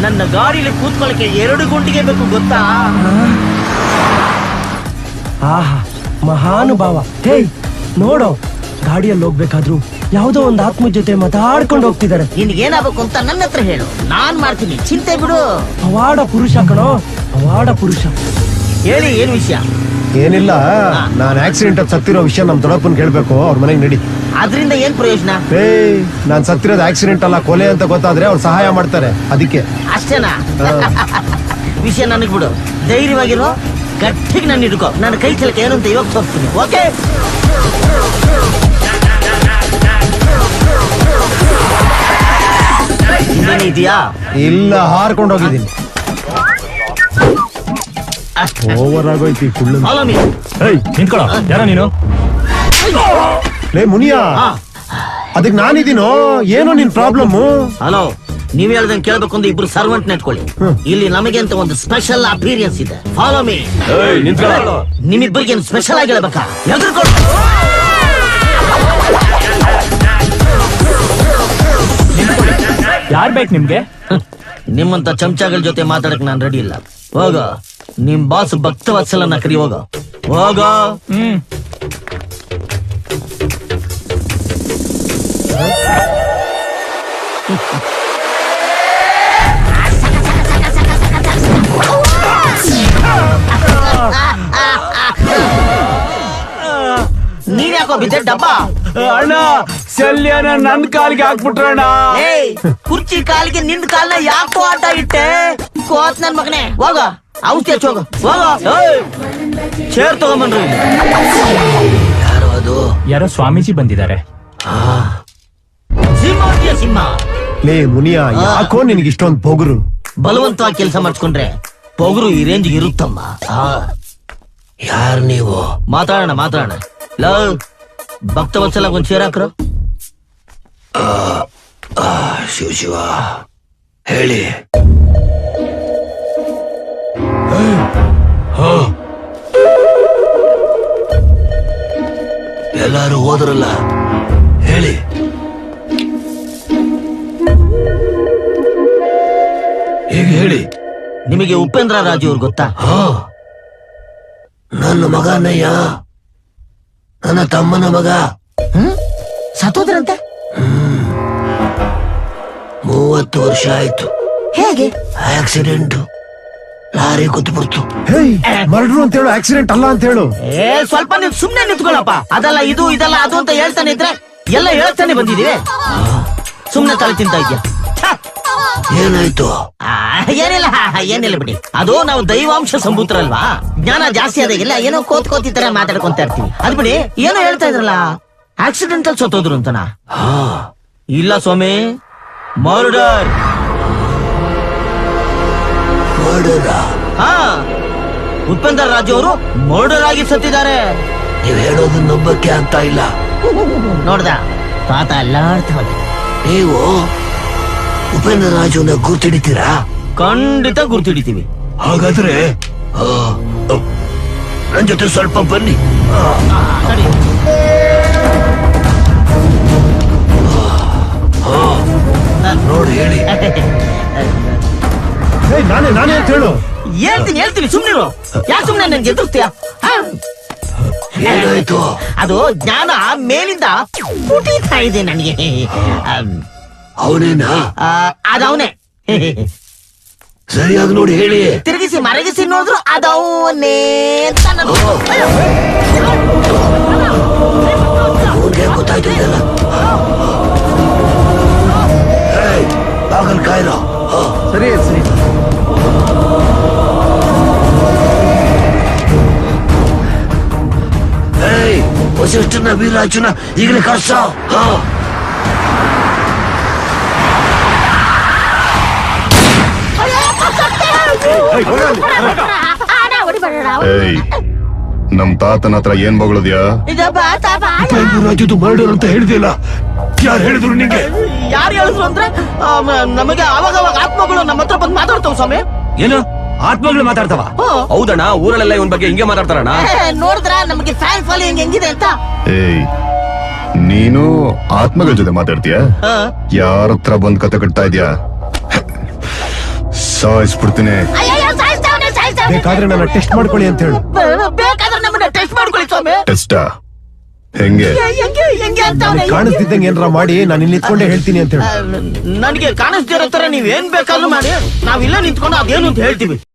ನನ್ನ ಗಾಡಿಲಿ ಕೂತ್ಕೊಳ್ಳಕ್ಕೆ ಎರಡು ಗುಂಡಿಗೆ ಬೇಕು ಗೊತ್ತಾ? ಆಹಾ ಮಹಾನುಭಾವ. ಹೇ ನೋಡೋ ಗಾಡಿಯಲ್ಲಿ ಹೋಗ್ಬೇಕಾದ್ರು ಯಾವುದೋ ಒಂದು ಆತ್ಮ ಜೊತೆ ಮಾತಾಡ್ಕೊಂಡು ಹೋಗ್ತಿದ್ದಾರೆ. ಏನಾಗಬೇಕು ಅಂತ ನನ್ನ ಹತ್ರ ಹೇಳು. ನಾನ್ ಮಾಡ್ತೀನಿ. ಚಿಂತೆ ಬಿಡು. ಅವಾಡ ಪುರುಷ ಕಣೋ ಅವಾಡ ಪುರುಷ. ಹೇಳಿ ಏನ್ ವಿಷಯ? ಏನಿಲ್ಲ ನಾನ್ ಆಕ್ಸಿಡೆಂಟ್ ಅಲ್ಲಿ ಸತ್ತಿರೋ ವಿಷಯ ನಮ್ ದೊಡ್ಡಪ್ಪನ್ ಕೇಳ್ಬೇಕು ಅವ್ರ ಮನೆಗೆ ನಡಿ. ಅದ್ರಿಂದ ಏನ್ ಪ್ರಯೋಜನ? ಏ ನಾನ್ ಸತ್ತಿರೋದು ಆಕ್ಸಿಡೆಂಟ್ ಅಲ್ಲ ಕೊಲೆ ಅಂತ ಗೊತ್ತಾದ್ರೆ ಅವ್ರು ಸಹಾಯ ಮಾಡ್ತಾರೆ ಅದಕ್ಕೆ. ಅಷ್ಟೇನಾ? ವಿಷಯ ನನಗ್ ಬಿಡು. ಧೈರ್ಯವಾಗಿರೋ ಗಟ್ಟಿಗೆ ನಾನು ಹಿಡ್ಕೋ. ನನ್ನ ಕೈ ಚಲಕ ಏನಂತ ಅಂತ ಇವಾಗ ತೋರಿಸ್ತೀನಿ ಓಕೆ? ಇದೆಯಾ? ಇಲ್ಲ ಹಾರ್ಕೊಂಡು ಹೋಗಿದ್ದೀನಿ. ಓವರ್ ಆಗೋಯ್ತಿ ಫುಲ್ ಏಯ್ ನಿಂತ್ಕೊಳ. ಯಾರ ನೀನು? ಲೇ ಮುನಿಯಾ. ಅದಕ್ಕೆ ನಾನಿದ್ದೀನೋ? ಏನೋ ನಿನ್ ಪ್ರಾಬ್ಲಮ್ ಹಲೋ ನೀವ್ ಹೇಳ್ದಂಗೆ ಕೇಳ್ಬೇಕು ಅಂದ್ರೆ ಇಬ್ರು ಸರ್ವೆಂಟ್ ನೆಟ್ಕೊಳ್ಳಿ. ಇಲ್ಲಿ ನಮಗೆ ಅಂತ ಒಂದು ಸ್ಪೆಷಲ್ ಅಪೀರಿಯನ್ಸ್ ಇದೆ. ಫಾಲೋ ಮೀ ನಿಮ್ಮಿಬ್ಬರಿಗೆ ಸ್ಪೆಷಲ್ ಆಗಿ ಹೇಳ್ಬೇಕಾ? ಎದುರ್ಕೊಂಡು ಯಾರ್ ಬೇಕು ನಿಮ್ಗೆ? ನಿಮ್ಮಂತ ಚಮಚಗಳ ಜೊತೆ ಮಾತಾಡಕ್ ನಾನು ರೆಡಿ ಇಲ್ಲ. ಹೋಗ. ನಿಮ್ ಬಾಸ್ ಭಕ್ತವತ್ಸಲನ ಕರಿ ಹೋಗ ಹೋಗ ಹ್ಮ್. ನೀನ್ ಯಾಕೋ ಬಿದ್ದೆ? ಡಬ್ಬ? ಅಣ್ಣ ಶಲ್ಯನ ನನ್ ಕಾಲಿಗೆ ಹಾಕ್ಬಿಟ್ರಣ್ಣ ಏಯ್ ಕುರ್ಚಿ ಕಾಲಿಗೆ ನಿನ್ ಕಾಲ್ನ ಯಾಕೋ ಆಟ ಇಟ್ಟೆ? ಕೋತ್ ನನ್ ಮಗನೇ. ಹೋಗ. ಔಷಧಿ ಹಚ್ಚೋಗ ಹೋಗ. ಚೇರ್ ತಗೊಂಬನ್ರಿ. ಯಾರು ಅದು? ಯಾರೋ ಸ್ವಾಮೀಜಿ ಬಂದಿದ್ದಾರೆ. ಸಿಂಹ ಇದೆಯಾ ಸಿಂಹ. ಲೇ ಮುನಿಯಾ ಯಾಕೋ ನಿನಗೆ ಇಷ್ಟೊಂದು ಪೊಗರು? ಬಲವಂತವಾಗಿ ಕೆಲಸ ಮಾಡಿಸ್ಕೊಂಡ್ರೆ ಪೊಗರು ಈ ರೇಂಜ್ ಇರುತ್ತಮ್ಮ. ಯಾರು ನೀವು? ಮಾತಾಡೋಣ ಮಾತಾಡೋಣ. ಲವ್ ಭಕ್ತವತ್ಸಲ ಒಂದ್ ಚೇರ್ ಹಾಕ್ರು. ಶಿವ ಶಿವ. ಹೇಳಿ. ಎಲ್ಲಾರು ಹೋದ್ರಲ್ಲ ಹೇಳಿ. ಈಗ ಹೇಳಿ? ನಿಮಗೆ ಉಪೇಂದ್ರ ರಾಜು ಅವ್ರು ಗೊತ್ತಾ? ನನ್ನ ಮಗನಯ್ಯ ನನ್ನ ತಮ್ಮನ ಮಗ. ಸತ್ತೋದ್ರಂತೆ? ಮೂವತ್ತು ವರ್ಷ ಆಯ್ತು. ಹೇಗೆ? ಆಕ್ಸಿಡೆಂಟ್. ಲಾರಿ ಬಿಡ್ತು. ಹೇಯ್ ಮರ್ಡ್ರು ಅಂತ ಹೇಳು ಆಕ್ಸಿಡೆಂಟ್ ಅಲ್ಲ ಅಂತ ಹೇಳು ಏ ಸ್ವಲ್ಪ ನೀವು ಸುಮ್ನೆ ನಿಂತ್ಕೊಳ್ಳಪ್ಪ ಅದಲ್ಲ ಇದು ಇದಲ್ಲ ಅದು ಅಂತ ಹೇಳ್ತಾನೆ ಇದ್ರೆ ಎಲ್ಲ ಹೇಳ್ತಾನೆ ಬಂದಿದೀವಿ ಸುಮ್ನೆ ತಲೆ ತಿಂತ ಇದ್ಯಾ ಏನಾಯ್ತು? ಏನಿಲ್ಲ ಏನಿಲ್ಲ ಬಿಡಿ. ಅದು ನಾವು ದೈವಾಂಶ ಸಂಭೂತರಲ್ವಾ? ಜ್ಞಾನ ಜಾಸ್ತಿ ಆದಾಗೆಲ್ಲ ಏನೋ ಕೋತ್ ಕೋತಿ ತರ ಮಾತಾಡ್ಕೊಂತ ಇರ್ತೀವಿ. ಅದ್ ಬಿಡಿ ಏನೋ ಹೇಳ್ತಾ ಇದ್ರಲ್ಲ? ಆಕ್ಸಿಡೆಂಟ್ ಅಲ್ಲಿ ಸತ್ತೋದ್ರು ಅಂತನಾ? ಇಲ್ಲ ಸ್ವಾಮಿ ಮರ್ಡರ್ ಹಾ ಉಪೇಂದ್ರ ರಾಜು ಅವರು ಮರ್ಡರ್ ಆಗಿ ಸತ್ತಿದ್ದಾರೆ ನೀವ್ ಹೇಳೋದು ನಂಬಕ್ಕೆ ಅಂತ ಇಲ್ಲ ನೋಡ್ದ ಪಾತ ಎಲ್ಲ ಹೋದೆ. ನೀವು ಉಪೇಂದ್ರ ರಾಜುನ ಗುರ್ತಿಡಿತೀರಾ ಖಂಡಿತ ಗುರ್ತಿಡಿತೀವಿ ಹಾಗಾದ್ರೆ ನನ್ ಜೊತೆ ಸ್ವಲ್ಪ ಬನ್ನಿ ನೋಡಿ ಹೇಳ್ತೀನಿ ಸುಮ್ನಿರು. ಯಾಕೆ ಸುಮ್ನೆ ನನ್ಗೆ ಎದುರ್ತೀಯ? ಅದು ಜ್ಞಾನ ಮೇಲಿಂದ ಪುಟೀತಾ ಇದೆ ನನಗೆ. ಅವನೇನಾ? ಅದವನೇ ಸರಿಯಾಗಿ ನೋಡಿ ಹೇಳಿ. ತಿರುಗಿಸಿ ಮರಗಿಸಿ ನೋಡಿದ್ರು ಅದವನೇ ಅಂತ ವಸಿಷ್ಠನ ವೀರಾಜುನ ಈಗಲೇ ಕರ್ಸ ನಮ್ ತಾತನ ಹತ್ರ ಏನ್ ಬಗಳದ್ಯಾ? ರಾಜುದು ಮರ್ಡರ್ ಅಂತ ಹೇಳಿದಿಲ್ಲ ಯಾರು ಹೇಳಿದ್ರು ನಿಂಗೆ? ಯಾರು ಹೇಳಿದ್ರು ಅಂದ್ರೆ ನಮಗೆ ಅವಾಗ ಅವಾಗ ಆತ್ಮಗಳು ನಮ್ಮ ಹತ್ರ ಬಂದು ಮಾತಾಡ್ತಾವ ಸ್ವಾಮಿ. ಏನು? ಆತ್ಮಗಳು ಮಾತಾಡ್ತಾವ. ಹೌದಣ್ಣ ಊರಲ್ಲೆಲ್ಲ ಇವನ್ ಬಗ್ಗೆ ಹಿಂಗೆ ಮಾತಾಡ್ತಾರಣ್ಣ? ನೋಡಿದ್ರ? ನಮಗೆ ಫ್ಯಾನ್ ಫಾಲೋಯಿಂಗ್ ಹೆಂಗಿದೆ ಅಂತ? ಏಯ್ ನೀನು ಆತ್ಮಗಳ ಜೊತೆ ಮಾತಾಡ್ತೀಯ? ಯಾರ ಹತ್ರ ಬಂದ್ ಕತೆ ಕಟ್ತಾ ಇದ್ಯಾ? ಸಾಯಿಸ್ಬಿಡ್ತೀನಿ. ಬೇಕಾದ್ರೆ ನನ್ನ ಟೆಸ್ಟ್ ಮಾಡ್ಕೊಳ್ಳಿ ಅಂತ ಹೇಳು. ಬೇಕಾದ್ರೆ ನಮ್ಮನ್ನ ಟೆಸ್ಟ್ ಮಾಡ್ಕೊಳ್ಳಿ ಸ್ವಾಮಿ. ಟೆಸ್ಟ? ಹೆಂಗೆ? ಹೆಂಗೆ ಹೆಂಗೆ ಅಂತವ್ನೆ ಕಾಣಿಸ್ತಿದ್ದಂಗೆ ಏನಾರ ಮಾಡಿ ನಾನು ಇಲ್ಲಿ ನಿಂತ್ಕೊಂಡೆ ಹೇಳ್ತೀನಿ ಅಂತ ಹೇಳಿ. ನನಗೆ ಕಾಣಿಸ್ತಿರೋ ತರ ನೀವ್ ಏನ್ ಬೇಕಾದ್ರೂ ಮಾಡಿ. ನಾವಿಲ್ಲ ನಿಂತ್ಕೊಂಡು ಅದೇನು ಅಂತ ಹೇಳ್ತೀವಿ.